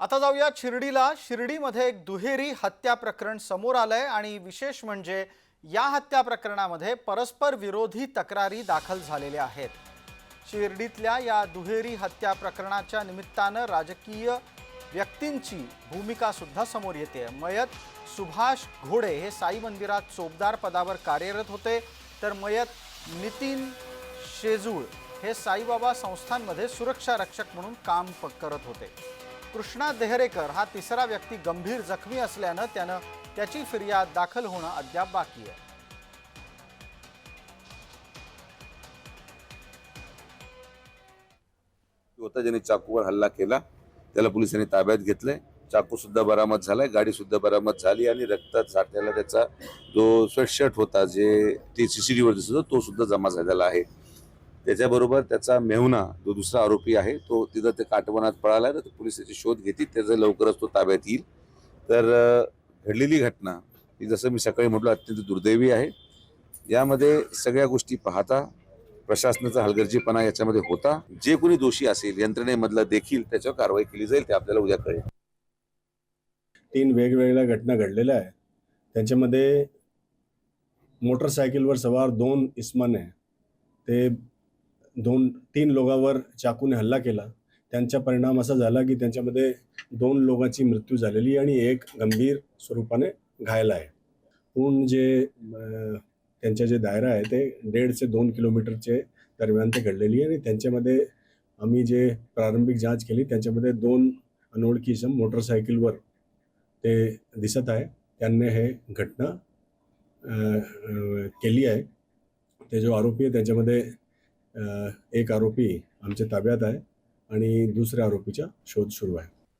आता जाऊया शिर्डीला. शिर्डीमध्ये एक दुहेरी हत्या प्रकरण समोर आलंय आणि विशेष म्हणजे या हत्या प्रकरणामध्ये परस्पर विरोधी तक्रारी दाखल झालेल्या आहेत. शिर्डीतल्या या दुहेरी हत्या प्रकरणाच्या निमित्तानं राजकीय व्यक्तींची भूमिका सुद्धा समोर येते. मयत सुभाष घोडे हे साई मंदिरात चोपदार पदावर कार्यरत होते. तर मयत नितीन शेजूळ हे साईबाबा संस्थांमध्ये सुरक्षा रक्षक म्हणून काम प- करत होते. कृष्णा देहरेकर हा तिसरा व्यक्ती गंभीर जखमी असल्यानं त्यानं त्याची फिर्याद दाखल होणं अद्याप बाकी आहे. होता ज्याने चाकूवर हल्ला केला. त्याला पोलिसांनी ताब्यात घेतलंय. चाकू सुद्धा बरामद झालाय गाडी सुद्धा बरामद झाली आणि रक्तात साठलेला त्याचा जो स्वेटशर्ट होता जे ती सीसीटीव्हीवर दिसत होता, तो सुद्धा जमा झालेला आहे. त्याच्याबरोबर त्याचा मेहुना जो दुसरा आरोपी आहे तो तिथं ते काटवनात पळाला तर पोलीस त्याची शोध घेतील त्याचा लवकरच तो ताब्यात येईल. तर घडलेली घटना ही जसं मी सकाळी म्हटलं अत्यंत दुर्दैवी आहे. यामध्ये सगळ्या गोष्टी पाहता प्रशासनाचा हलगर्जीपणा याच्यामध्ये होता. जे कोणी दोषी असेल यंत्रणेमधला देखील त्याच्यावर कारवाई केली जाईल ते आपल्याला उद्या कळेल. तीन वेगवेगळ्या घटना घडलेल्या आहे त्यांच्यामध्ये मोटरसायकलवर सवार दोन इस्माने ते दोन तीन लोकांवर चाकूने हल्ला केला. त्यांचा परिणाम असा झाला की त्यांच्यामध्ये दोन लोकांची मृत्यू झालेली आणि एक गंभीर स्वरूपाने घायला आहे. पूर्ण जे त्यांच्या त्यांचा जे दायरा आहे ते दीड ते दोन किलोमीटरचे दरम्यान ते घडलेली आहे आणि त्यांच्यामध्ये आम्ही जे प्रारंभिक जांच केली त्यांच्यामध्ये दोन अनोळखी सम मोटरसायकलवर ते दिसत आहे. त्यांनी हे घटना केली आहे. ते जो आरोपी आहे त्याच्यामध्ये एक आरोपी आमच्या ताब्यात आहे आणि दुसऱ्या आरोपीचा शोध सुरू आहे.